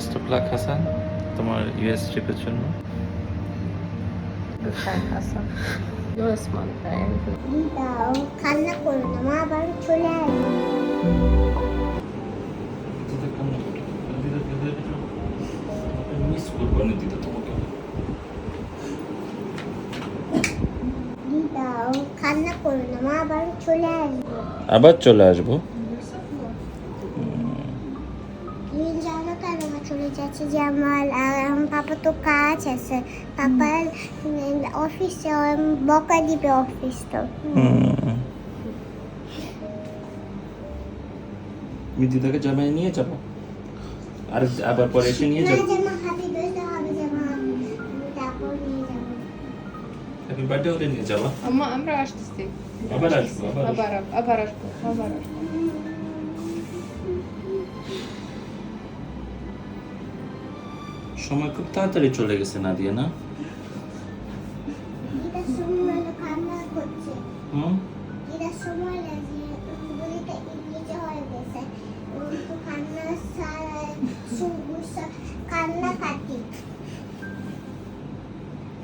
Best of luck Hasan তোমার US ট্রিপের জন্য। আসবে মিস করব না দিদা তোমাকে। আবার চলে আসবে। আমার আর আমার পাপা তো কাজ আছে। পাপার অফিসে বকা দিবে অফিস তো। দিদাকে জামাই নিয়ে যাব। আর আবার পরে এসে নিয়ে যাব। নিয়ে যাব। হ্যাপি বার্থডে হলে নিয়ে যাবা। আমরা আসতেছি। আবার আসব আবার আসব। আবার আবার আসব আবার আসব। সময় খুব তাড়াতাড়ি চলে গেছে না? কান্না কাটি।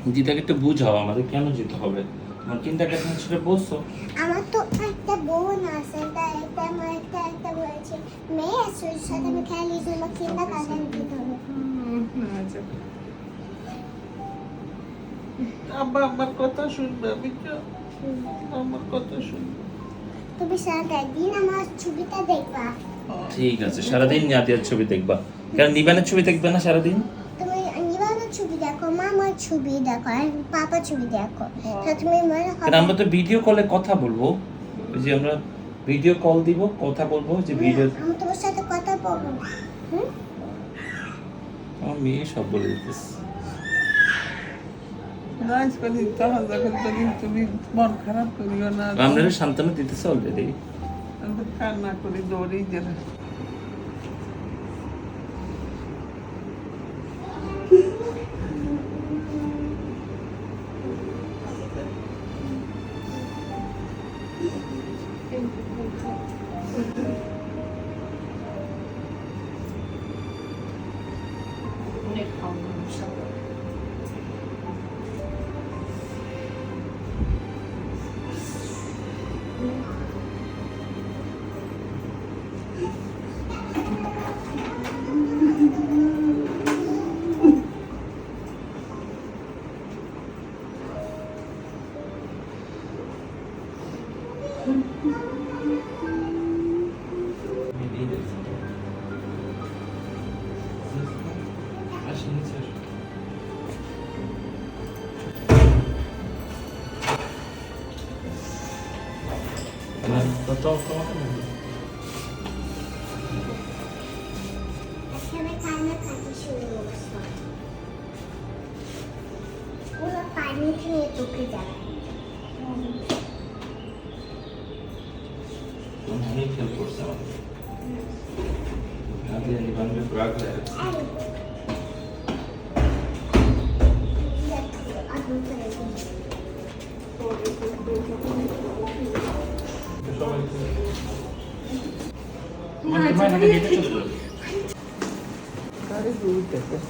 দিদাকে একটু বুঝাও আমাদের কেন যেতে হবে? তোমার কিন্ডার গার্ডেন ছেড়ে বলছো আমার তো একটা বোন আছে তা একটা আমার একটা একটা বলেছে মেয়ে আছে ওর সাথে আমি খেলি কিনা কান্না দিতে হবে আচ্ছা। আব্বা আমার কথা শুনবে আমি আমার কথা শুনবে। তুমি সারা আমার ছবিটা দেখবা। ঠিক আছে সারাদিন নাদিয়ার ছবি দেখবা। কারণ নিবানের ছবি দেখবে না সারাদিন? তুমি নিবানের ছবি দেখো মামার ছবি দেখো আর পাপার ছবি দেখো। তো তুমি মনে আমরা তো ভিডিও কলে কথা বলব। ওই যে আমরা ভিডিও কল দিব কথা বলব যে ভিডিও আমি তোমার সাথে কথা বলব। হুম? আমার মেয়ে সব বলে দিতেছে। মন সান্ত্বনা দিতেছে অলরেডি আমি কান্না করে দৌড়েই এখানে কান্না কাটি শুরু করছ পুরো পানি খেয়ে তোকে যাবে অনেক হেল্প করছে আমাদের নাদিয়া নিবানের রাগ হয়ে গেছে। তোমার Давай на кабинет чувствую. Как это будет это?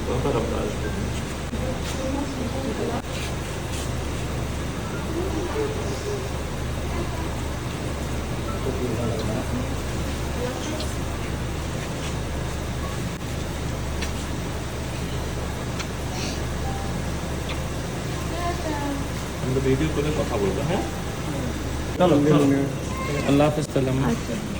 দেখব কিন্তু আবার আমরা আসব আমরা ভিডিও করে কথা বলব হ্যাঁ চলো চলো আল্লাহ হাফিজ তাহলে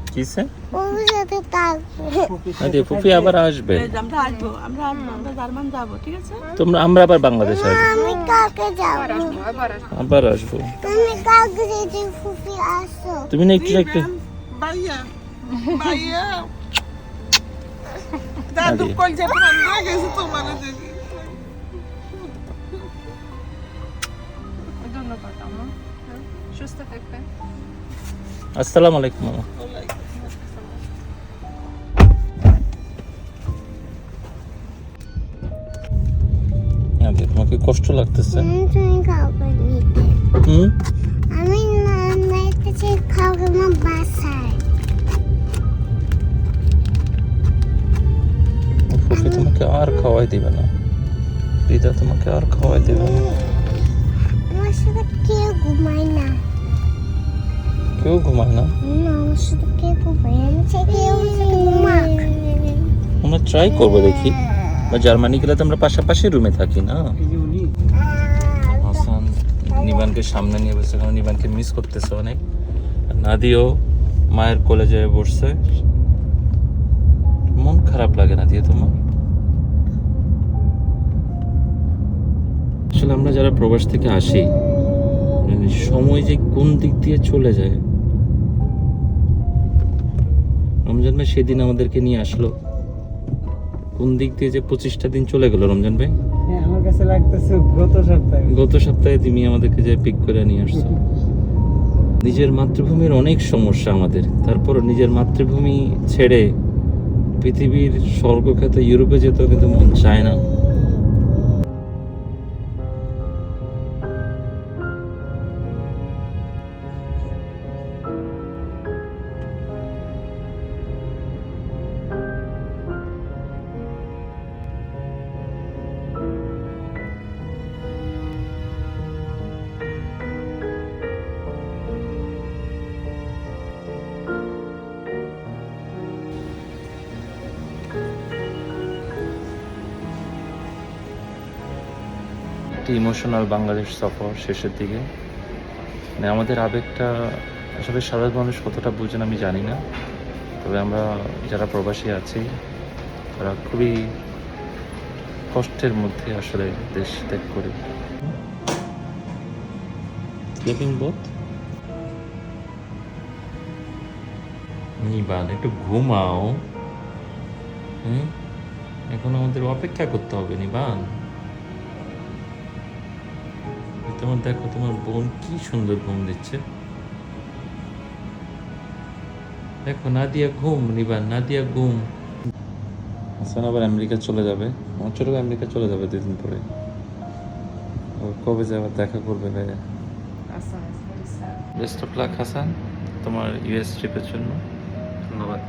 কিসে ফুফি আবার আসবে। আমরা আমরা আসব আমরা জার্মান যাব ঠিক আছে? তোমরা আমরা আবার বাংলাদেশে আসব। আমি কালকে যাব। আবার আসব তুমি কালকে যদি ফুফি আসো। না একটু একটু ভাইয়া। ভাইয়া। দাদু কষ্ট লাগতেছে। হুম? আমি বাসায়। ফুফি তোমাকে আর খাওয়াই দিবে না। দিদা তোমাকে আর খাওয়াই দিবে না। আমার সাথে কেউ ঘুমায় না। কেউ ঘুমায় না? না আমার সাথে কেউ ঘুমায় আমি চাই কেউ ঘুমাক। আমরা ট্রাই করব দেখি। বা জার্মানি গেলে তো আমরা পাশাপাশি রুমে থাকি না। নিবানকে সামনে নিয়ে বসে কারণ নিবানকে মিস করতেছে অনেক। নাদিও মায়ের কলেজে বসছে। মন খারাপ লাগে না দিয়ে তোমার? আসলে আমরা যারা প্রবাস থেকে আসি মানে সময় যে কোন দিক দিয়ে চলে যায়, রমজান ভাই সেদিন আমাদেরকে নিয়ে আসলো। কোন দিক দিয়ে যে পঁচিশটা দিন চলে গেল রমজান ভাই? কাছে লাগতেছে গত সপ্তাহে। গত সপ্তাহে তুমি আমাদেরকে যে পিক করে নিয়ে আসছো। নিজের মাতৃভূমির অনেক সমস্যা আমাদের। তারপর নিজের মাতৃভূমি ছেড়ে পৃথিবীর স্বর্গখ্যাত ইউরোপে যেতেও কিন্তু মন চায় না। একটি ইমোশনাল বাংলাদেশ সফর শেষের দিকে। মানে আমাদের আবেগটা, আসলে সাধারণ মানুষ কতটা বুঝেন আমি জানি না। তবে আমরা যারা প্রবাসী আছি, তারা খুবই কষ্টের মধ্যে আসলে দেশ ত্যাগ করি। একটু ঘুমাও। হুম? এখন আমাদের অপেক্ষা করতে হবে, নিবান। তোমার দেখো তোমার বোন কি সুন্দর ঘুম দিচ্ছে। দেখো নাদিয়া ঘুম নিবান নাদিয়া ঘুম। হাসান আবার আমেরিকা চলে যাবে। আমার ছোট আমেরিকা চলে যাবে দুদিন পরে। ও কবে যাবে দেখা করবে ভাইয়া। বেস্ট অফ লাক হাসান তোমার ইউএস ট্রিপের জন্য। ধন্যবাদ।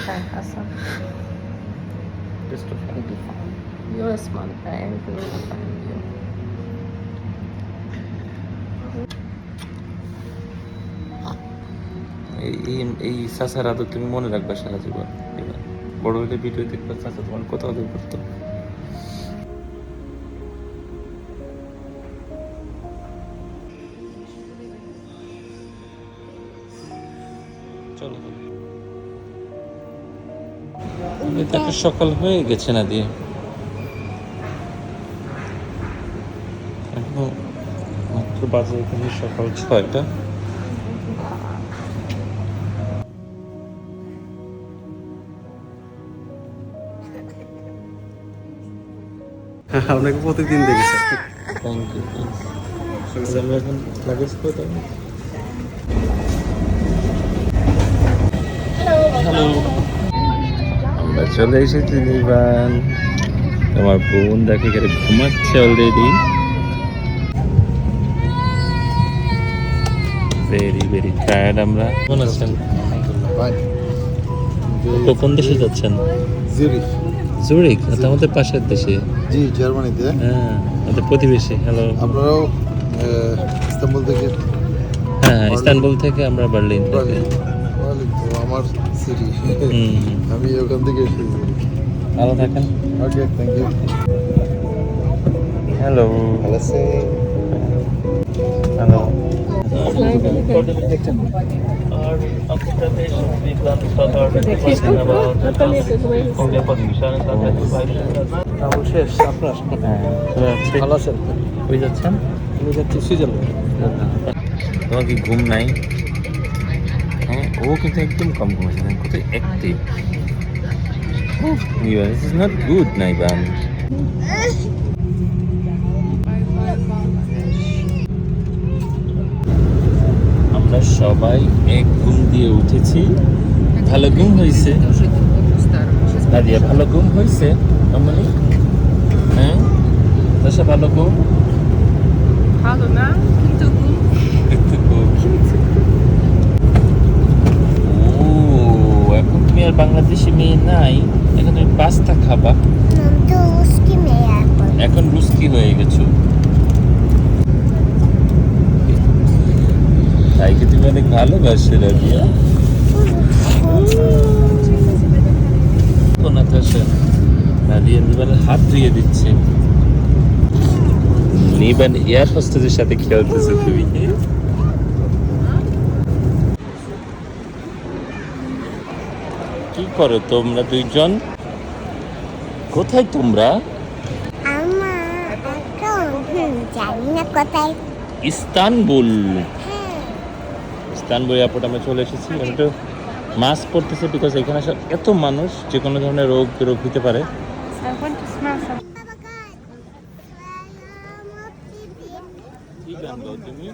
Fine, awesome. Just to find you. You're a smart guy. Everything will be fine you. এই এই- সাসার আদর তুমি মনে রাখবে সারা জীবন বড় হলে ভিডিও দেখবে চাচা তোমার কত আদর করতো দেখো সকাল হয়ে গেছে না দিয়ে? এখনও মাত্র বাজে এখানে সকাল ছয়টা। আপনাকে প্রতিদিন দেখেছি। থ্যাংক ইউ আমরা এখন লাগেজ করে দেবো হ্যালো আমরা চলে এসেছি নিবান তোমার বোন দেখে এখানে ঘুমাচ্ছে অলরেডি ভেরি ভেরি টায়ার্ড আমরা। কেমন আছেন? তো কোন দেশে যাচ্ছেন? জিউরিখ জুরিক আমাদের পাশের দেশে। জি জার্মানিতে। হ্যাঁ আমাদের প্রতিবেশী হ্যালো আপনারাও ইস্তাম্বুল থেকে হ্যাঁ ইস্তানবুল থেকে আমরা বার্লিন থেকে। আমার সিটি আমি ওখান থেকে এসেছি ভালো থাকেন ওকে থ্যাংক ইউ হ্যালো ভালো আছে হ্যালো শেষ আপনার ভালো আছেন যাচ্ছেন আমি যাচ্ছি সুইজারল্যান্ড। তোমার কি ঘুম নাই? ও কিন্তু একদম কম ঘুমাচ্ছে না কত অ্যাক্টিভ নিবান দিস ইজ নট গুড নাইবান আমরা সবাই এক ঘুম দিয়ে উঠেছি। ভালো ঘুম হয়েছে। নাদিয়া ভালো ঘুম হয়েছে? আমনি হ্যাঁ? দশা ভালো ঘুম? Hallo na, kindergoed. একটু ঘুম ও এখন তুমি আর বাংলাদেশি মেয়ে নাই এখন তুমি পাস্তা খাবা। এখন। রুস্কি হয়ে গেছো। তাইকে তুমি অনেক ভালোবাসে রাবিয়া। নাতাশা নাদিয়া নিবানের হাত ধুয়ে দিচ্ছে। নিবান এয়ার হোস্টেসের সাথে খেলতেছে তুমি। কি করো তোমরা দুইজন? কোথায় তোমরা? ইস্তানবুল। হ্যাঁ। ইস্তানবুল এয়ারপোর্ট আমরা চলে এসেছি। একটু মাস্ক পরতেছে বিকজ এখানে আসলে এত মানুষ যে কোনো ধরনের রোগ রোগ হতে পারে। তুমি?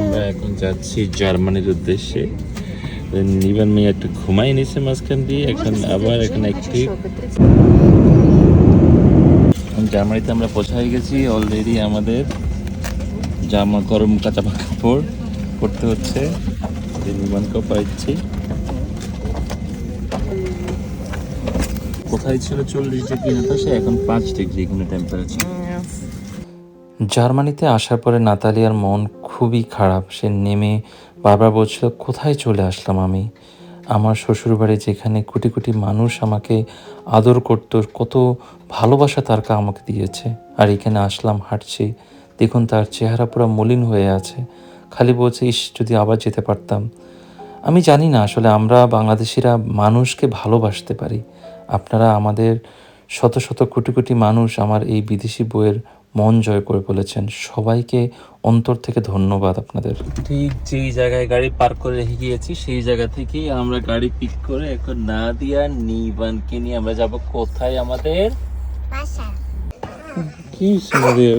আমরা এখন যাচ্ছি জার্মানির উদ্দেশ্যে। নিবান মেয়ে একটু ঘুমাই নিছে মাঝখান দিয়ে, এখন আবার এখানে একটি জার্মানিতে আমরা পৌঁছাই গেছি অলরেডি আমাদের জামা, গরম কাঁচা কাপড় পরতে হচ্ছে। নিবানকেও পাইছি। কোথায় চল্লিশ ডিগ্রি এখন পাঁচ ডিগ্রি জার্মানিতে আসার পরে নাতালিয়ার মন খুবই খারাপ। সে নেমে বারবার বলছিল, কোথায় চলে আসলাম আমি? আমার শ্বশুরবাড়ি যেখানে কোটি কোটি মানুষ আমাকে আদর করতো, কত ভালোবাসা তার কা আমাকে দিয়েছে। আর এখানে আসলাম, হাঁটছি। দেখুন, তার চেহারা পুরো মলিন হয়ে আছে। খালি বলছে, ইস, যদি আবার যেতে পারতাম। আমি জানি না, আসলে আমরা বাংলাদেশিরা মানুষকে ভালোবাসতে পারি। আপনারা আমাদের শত শত কোটি কোটি মানুষ আমার এই বিদেশি বইয়ের মন জয় করে বলেছেন। সবাইকে অন্তর থেকে ধন্যবাদ আপনাদের। ঠিক যেই জায়গায় গাড়ি পার্ক করে রেখে গিয়েছি সেই জায়গা থেকেই আমরা গাড়ি পিক করে এখন নাদিয়া নিবানকে নিয়ে আমরা যাব। কোথায় আমাদের? কি নাদিয়া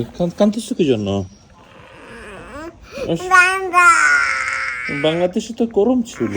কি জন্য? বাংলাদেশে তো গরম ছিল।